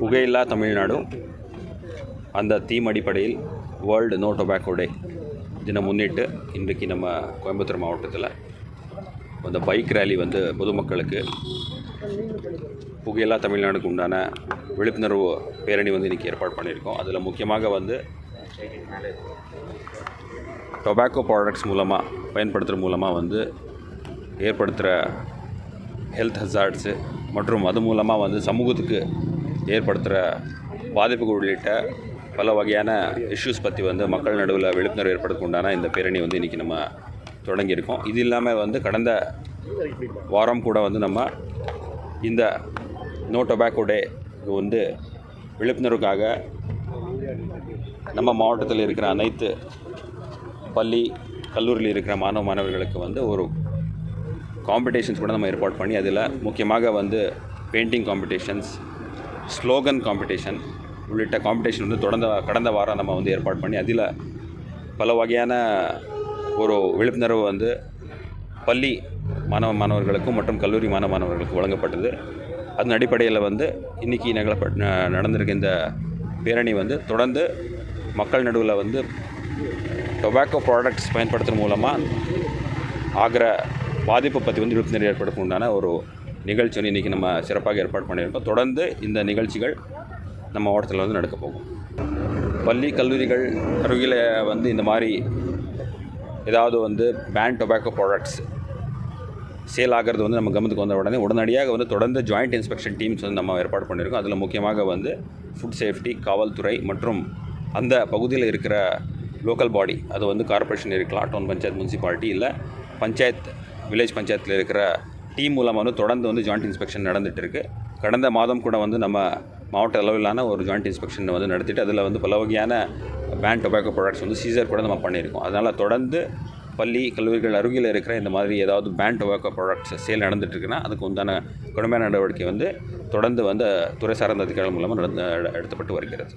புகையில்லா தமிழ்நாடு. அந்த தீம் அடிப்படையில் world no tobacco டே தினம் முன்னிட்டு இன்றைக்கு நம்ம கோயம்புத்தூர் மாவட்டத்தில் அந்த பைக் ரேலி வந்து பொதுமக்களுக்கு புகையில்லா தமிழ்நாடுக்கு உண்டான விழிப்புணர்வு பேரணி வந்து இன்றைக்கி ஏற்பாடு பண்ணியிருக்கோம். அதில் முக்கியமாக வந்து டொபாக்கோ ப்ராடக்ட்ஸ் மூலமாக பயன்படுத்துகிற மூலமாக வந்து ஏற்படுத்துகிற ஹெல்த் ஹசார்ட்ஸு மற்றும் அது மூலமாக வந்து சமூகத்துக்கு ஏற்படுத்துகிற பாதிப்புகள் உள்ளிட்ட பல வகையான இஷ்யூஸ் பற்றி வந்து மக்கள் நடுவில் விழிப்புணர்வு ஏற்படுத்த உண்டான இந்த பேரணி வந்து இன்றைக்கி நம்ம தொடங்கியிருக்கோம். இது இல்லாமல் வந்து கடந்த வாரம் கூட வந்து நம்ம இந்த நோ டொபாக்கோ டே வந்து விழிப்புணர்வுக்காக நம்ம மாவட்டத்தில் இருக்கிற அனைத்து பள்ளி கல்லூரியில் இருக்கிற மாணவ மாணவர்களுக்கு வந்து ஒரு காம்படிஷன்ஸ் கூட நம்ம ஏற்பாடு பண்ணி அதில் முக்கியமாக வந்து பெயிண்டிங் காம்படிஷன்ஸ் ஸ்லோகன் காம்படிஷன் உள்ளிட்ட காம்படிஷன் வந்து தொடர்ந்த கடந்த வாரம் நம்ம வந்து ஏற்பாடு பண்ணி அதில் பல வகையான ஒரு விழிப்புணர்வு வந்து பள்ளி மாணவ மாணவர்களுக்கும் மற்றும் கல்லூரி மாணவ மாணவர்களுக்கும் வழங்கப்பட்டது. அதன் அடிப்படையில் வந்து இன்றைக்கி நிகழப்பட் ந- நடந்திருக்க இந்த பேரணி வந்து தொடர்ந்து மக்கள் நடுவில் வந்து டொபாக்கோ ப்ராடக்ட்ஸ் பயன்படுத்துகிற மூலமாக ஆகிற பாதிப்பை பற்றி வந்து விழிப்புணர்வு ஏற்படுத்தும் உண்டான ஒரு நிகழ்ச்சி வந்து இன்றைக்கி நம்ம சிறப்பாக ஏற்பாடு பண்ணியிருக்கோம். தொடர்ந்து இந்த நிகழ்ச்சிகள் நம்ம மாவட்டத்தில் வந்து நடக்க போகும். பள்ளி கல்லூரிகள் அருகில் வந்து இந்த மாதிரி ஏதாவது வந்து பேன் டொபாக்கோ ப்ராடக்ட்ஸ் சேல் ஆகிறது வந்து நம்ம கவனத்துக்கு வந்த உடனே உடனடியாக வந்து தொடர்ந்து ஜாயிண்ட் இன்ஸ்பெக்ஷன் டீம்ஸ் வந்து நம்ம ஏற்பாடு பண்ணியிருக்கோம். அதில் முக்கியமாக வந்து ஃபுட் சேஃப்டி காவல்துறை மற்றும் அந்த பகுதியில் இருக்கிற லோக்கல் பாடி அது வந்து கார்ப்பரேஷன் இருக்கலாம் டவுன் பஞ்சாயத் முனிசிபாலிட்டி இல்லை பஞ்சாயத் வில்லேஜ் பஞ்சாயத்தில் இருக்கிற டீம் மூலமாக வந்து தொடர்ந்து வந்து ஜாயிண்ட் இன்ஸ்பெக்ஷன் நடந்துட்டு இருக்கு கடந்த மாதம் கூட வந்து நம்ம மாவட்ட அளவிலான ஒரு ஜாயிண்ட் இன்ஸ்பெக்ஷன் வந்து நடத்திட்டு அதில் வந்து பல வகையான பேன் டொபாக்கோ ப்ராடக்ட்ஸ் வந்து சீசர் கூட நம்ம பண்ணியிருக்கோம். அதனால் தொடர்ந்து பள்ளி கல்லூரிகள் அருகில் இருக்கிற இந்த மாதிரி ஏதாவது பேண்ட் டொபாக்கோ ப்ராடக்ட்ஸ் சேல் நடந்துட்டுருக்குன்னா அதுக்கு உண்டான கடுமையான நடவடிக்கை வந்து தொடர்ந்து வந்து துறை சார்ந்த அதிகாரிகள் மூலமாக நடந்து எடுத்தப்பட்டு வருகிறது.